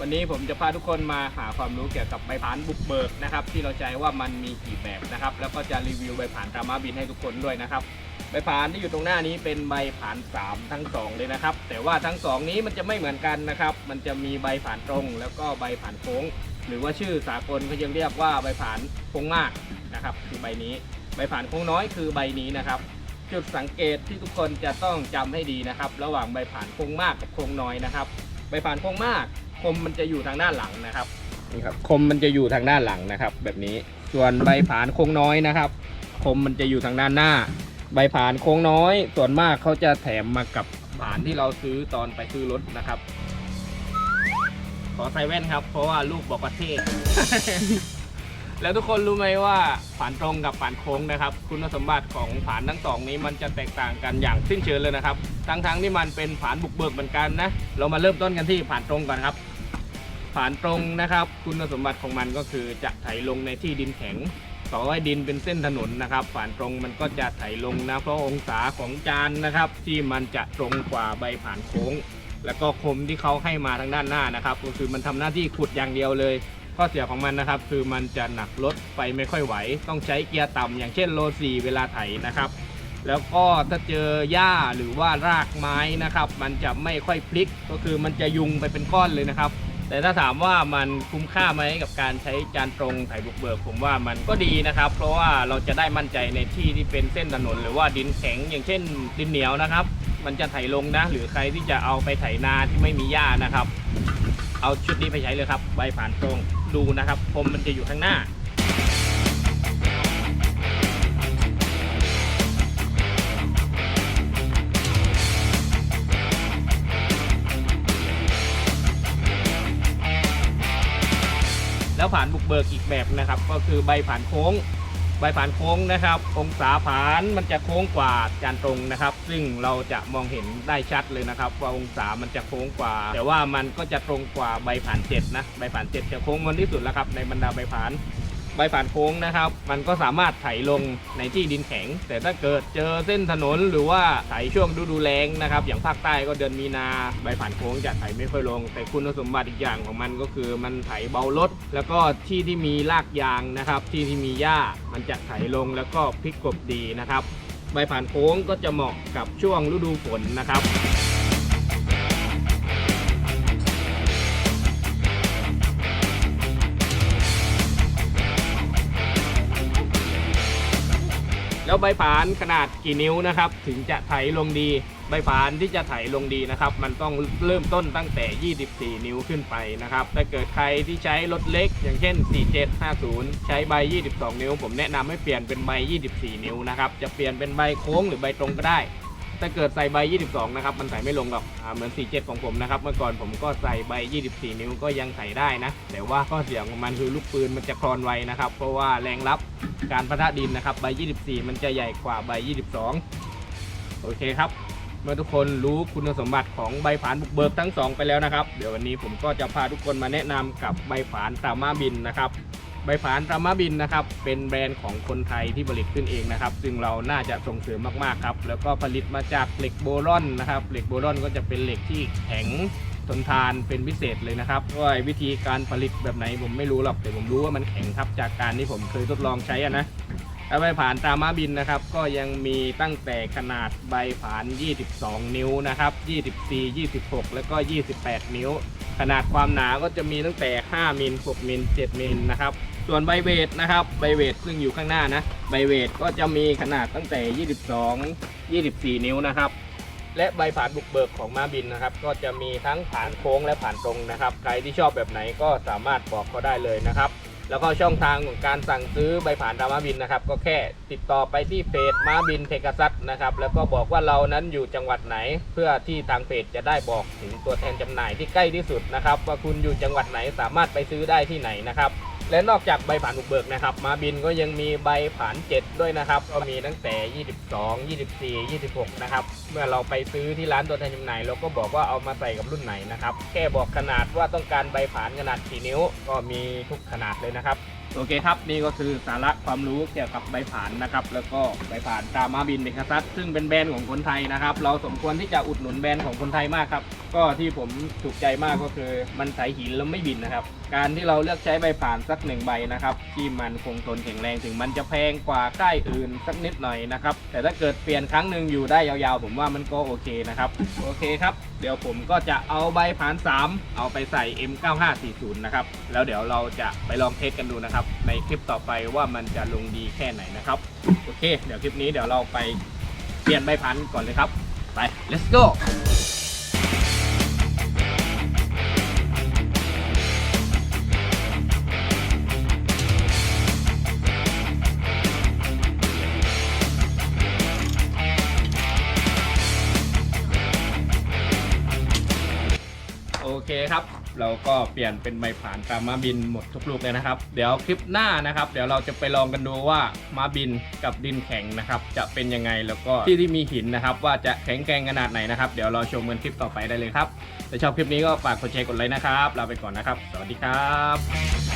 วันนี้ผมจะพาทุกคนมาหาความรู้เกี่ยวกับใบผานบุกเบิกนะครับที่เราใช้ว่ามันมีกี่แบบนะครับ แล้วก็จะรีวิวใบผานรามาบินให้ทุกคนด้วยนะครับใบผานที่อยู่ตรงหน้านี้เป็นใบผานสามทั้งสองเลยนะครับ แต่ว่าทั้งสองนี้มันจะไม่เหมือนกันนะครับ มันจะมีใบผานตรง แล้วก็ใบผานโค้ง หรือว่าชื่อสากลเขายังเรียกว่าใบผานโค้งมากนะครับ คือใบนี้ ใบผานโค้งน้อยคือใบนี้นะครับ จุดสังเกตที่ทุกคนจะต้องจำให้ดีนะครับ ระหว่างใบผานโค้งมากกับโค้งน้อยนะครับ ใบผานโค้งมาก คมมันจะอยู่ทางด้านหลังนะครับนี่ครับคมมันจะอยู่ทางด้านหลังนะครับ แบบนี้ส่วนใบผานโค้งน้อยนะครับ คมมันจะอยู่ทางด้านหน้า ใบผานโค้งน้อย ส่วนมากเขาจะแถมมากับผานที่เราซื้อตอนไปซื้อรถนะครับ ขอใส่แว่นครับ เพราะว่าลูกบอกประเทศ แล้วทุกคนรู้ไหมว่าผานตรงกับผานโค้งนะครับ คุณสมบัติของผานทั้งสองนี้มันจะแตกต่างกันอย่างสิ้นเชิงเลยนะครับ ทั้งทั้งๆที่มันเป็นผานบุกเบิกเหมือนกันนะ เรามาเริ่มต้นกันที่ผานตรงก่อนครับผานตรงนะครับ คุณสมบัติของมันก็คือจะไถลงในที่ดินแข็งต่อให้ดินเป็นเส้นถนนนะครับฝานตรงมันก็จะไถลงนะเพราะองศาของจานนะครับ ที่มันจะตรงกว่าใบผ่านโค้ง แล้วก็คมที่เขาให้มาทางด้านหน้านะครับ ก็คือมันทำหน้าที่ขุดอย่างเดียวเลย ข้อเสียของมันนะครับ คือมันจะหนักรถไปไม่ค่อยไหว ต้องใช้เกียร์ต่ำอย่างเช่นโลสี่เวลาไถนะครับ แล้วก็ถ้าเจอหญ้าหรือว่ารากไม้นะครับ มันจะไม่ค่อยพลิกก็คือมันจะยุงไปเป็นก้อนเลยนะครับ แต่ถ้าถามว่ามันคุ้มค่าไหมกับการใช้จานตรงไถบุกเบิก ผมว่ามันก็ดีนะครับ เพราะว่าเราจะได้มั่นใจในที่ที่เป็นเส้นถนน หรือว่าดินแข็ง อย่างเช่น ดินเหนียวนะครับ มันจะไถลงนะ หรือใครที่จะเอาไปไถนาที่ไม่มีหญ้านะครับ เอาชุดนี้ไปใช้เลยครับใบผ่านตรงดูนะครับคมมันจะอยู่ข้างหน้าแล้วผ่านบุกเบิกอีกแบบนะครับ ก็คือใบผ่านโค้ง ใบผ่านโค้งนะครับ องศาผ่านมันจะโค้งกว่าจานตรงนะครับ ซึ่งเราจะมองเห็นได้ชัดเลยนะครับ ว่าองศามันจะโค้งกว่า แต่ว่ามันก็จะตรงกว่าใบผ่านเจ็ดนะใบผ่านเจ็ดจะโค้งมันที่สุดแล้วครับในบรรดาใบผ่าน ใบผ่านโค้งนะครับ มันก็สามารถไถลงในที่ดินแข็ง แต่ถ้าเกิดเจอเส้นถนนหรือว่าไถช่วงฤดูแล้งนะครับ อย่างภาคใต้ก็เดือนมีนาใบผ่านโค้งจะไถไม่ค่อยลง แต่คุณสมบัติอีกอย่างของมันก็คือมันไถเบารถแล้วก็ที่ที่มีรากยางนะครับ ที่ที่มีหญ้ามันจะไถลงแล้วก็พลิกกบดีนะครับ ใบผ่านโค้งก็จะเหมาะกับช่วงฤดูฝนนะครับ แล้วใบผานขนาดกี่นิ้วนะครับ ถึงจะไถลงดี ใบผานที่จะไถลงดีนะครับ มันต้องเริ่มต้นตั้งแต่ 24 นิ้วขึ้นไปนะครับ ถ้าเกิดใครที่ใช้รถเล็ก อย่างเช่น 4750 ใช้ใบ 22 นิ้ว ผมแนะนำให้เปลี่ยนเป็นใบ 24 นิ้วนะครับ จะเปลี่ยนเป็นใบโค้งหรือใบตรงก็ได้ ถ้าเกิดใส่ใบ 22 นะครับ มันใส่ไม่ลงหรอกอ่าเหมือน 47 ของผมนะครับ เมื่อก่อนผมก็ใส่ใบ 24 นิ้วก็ยังใส่ได้นะ แต่ว่าข้อเสียของมันคือลูกปืนมันจะคลอนไวนะครับ เพราะว่าแรงรับการพะทะดินนะครับ ใบ 24 มันจะใหญ่กว่าใบ 22 โอเคครับ เมื่อทุกคนรู้คุณสมบัติของใบผานบุกเบิกทั้งสองไปแล้วนะครับ เดี๋ยววันนี้ผมก็จะพาทุกคนมาแนะนำกับใบผานตามาบินนะครับ ใบผานรามาบินนะครับ เป็นแบรนด์ของคนไทยที่ผลิตขึ้นเองนะครับ ซึ่งเราน่าจะส่งเสริมมากๆครับ แล้วก็ผลิตมาจากเหล็กโบรอนนะครับ เหล็กโบรอนก็จะเป็นเหล็กที่แข็งทนทานเป็นพิเศษเลยนะครับว่าวิธีการผลิตแบบไหนผมไม่รู้หรอกแต่ผมรู้ว่ามันแข็งครับจากการที่ผมเคยทดลองใช้นะใบผานตามาบินนะครับ ก็ยังมีตั้งแต่ขนาดใบผาน 22 นิ้วนะครับ 24 26 แล้วก็ 28 นิ้ว ขนาดความหนาก็จะมีตั้งแต่ 5 มิล 6 มิล 7 มิลนะครับ ส่วนใบเวทนะครับใบเวทซึ่งอยู่ข้างหน้านะใบเวทก็จะมีขนาดตั้งแต่ 22 24 นิ้วนะครับ และใบผ่านบุกเบิกของมาบินนะครับ ก็จะมีทั้งผ่านโค้งและผ่านตรงนะครับ ใครที่ชอบแบบไหนก็สามารถบอกเขาได้เลยนะครับ แล้วก็ช่องทางของการสั่งซื้อใบผ่านรามาบินนะครับ ก็แค่ติดต่อไปที่เพจมาบินเทกซัสนะครับ แล้วก็บอกว่าเรานั้นอยู่จังหวัดไหน เพื่อที่ทางเพจจะได้บอกถึงตัวแทนจำหน่ายที่ใกล้ที่สุดนะครับ ว่าคุณอยู่จังหวัดไหนสามารถไปซื้อได้ที่ไหนนะครับ และนอกจากใบผ่านบุกเบิกนะครับ มาบินก็ยังมีใบผ่าน 7 ด้วยนะครับ ก็มีตั้งแต่ 22 24 26 นะครับ เมื่อเราไปซื้อที่ร้านตัวแทนจำหน่ายเราก็บอกว่าเอามาใส่กับรุ่นไหนนะครับ แค่บอกขนาดว่าต้องการใบผ่านขนาดกี่นิ้ว ก็มีทุกขนาดเลยนะครับ โอเคครับ นี่ก็คือสาระความรู้เกี่ยวกับใบผานนะครับ แล้วก็ใบผานตามาบินเบคาซัสซึ่งเป็นแบรนด์ของคนไทยนะครับ เราสมควรที่จะอุดหนุนแบรนด์ของคนไทยมากครับ ก็ที่ผมถูกใจมากก็คือมันใสหินแล้วไม่บินนะครับการที่เราเลือกใช้ใบผานสักหนึ่งใบนะครับ ที่มันคงทนแข็งแรงถึงมันจะแพงกว่าค่ายอื่นสักนิดหน่อยนะครับ แต่ถ้าเกิดเปลี่ยนครั้งหนึ่งอยู่ได้ยาวๆ ผมว่ามันก็โอเคนะครับ โอเคครับ เดี๋ยวผมก็จะเอาใบผาน 3 เอาไปใส่ M9540 นะครับ แล้วเดี๋ยวเราจะไปลองเทสกันดูนะครับ ในคลิปต่อไปว่ามันจะลงดีแค่ไหนนะครับ โอเค เดี๋ยวคลิปนี้เดี๋ยวเราไปเปลี่ยนใบพันก่อนเลยครับ ไป let's go เคครับ เราก็เปลี่ยนเป็นใบผ่านตามมาบินหมดทุกลูกเลยนะครับ เดี๋ยวคลิปหน้านะครับ เดี๋ยวเราจะไปลองกันดูว่ามาบินกับดินแข็งนะครับ จะเป็นยังไงแล้วก็ที่ที่มีหินนะครับ ว่าจะแข็งแกร่งขนาดไหนนะครับ เดี๋ยวเราชมกันคลิปต่อไปได้เลยครับถ้าชอบคลิปนี้ก็ฝากกดแชร์กดไลค์นะครับลาไปก่อนนะครับ สวัสดีครับ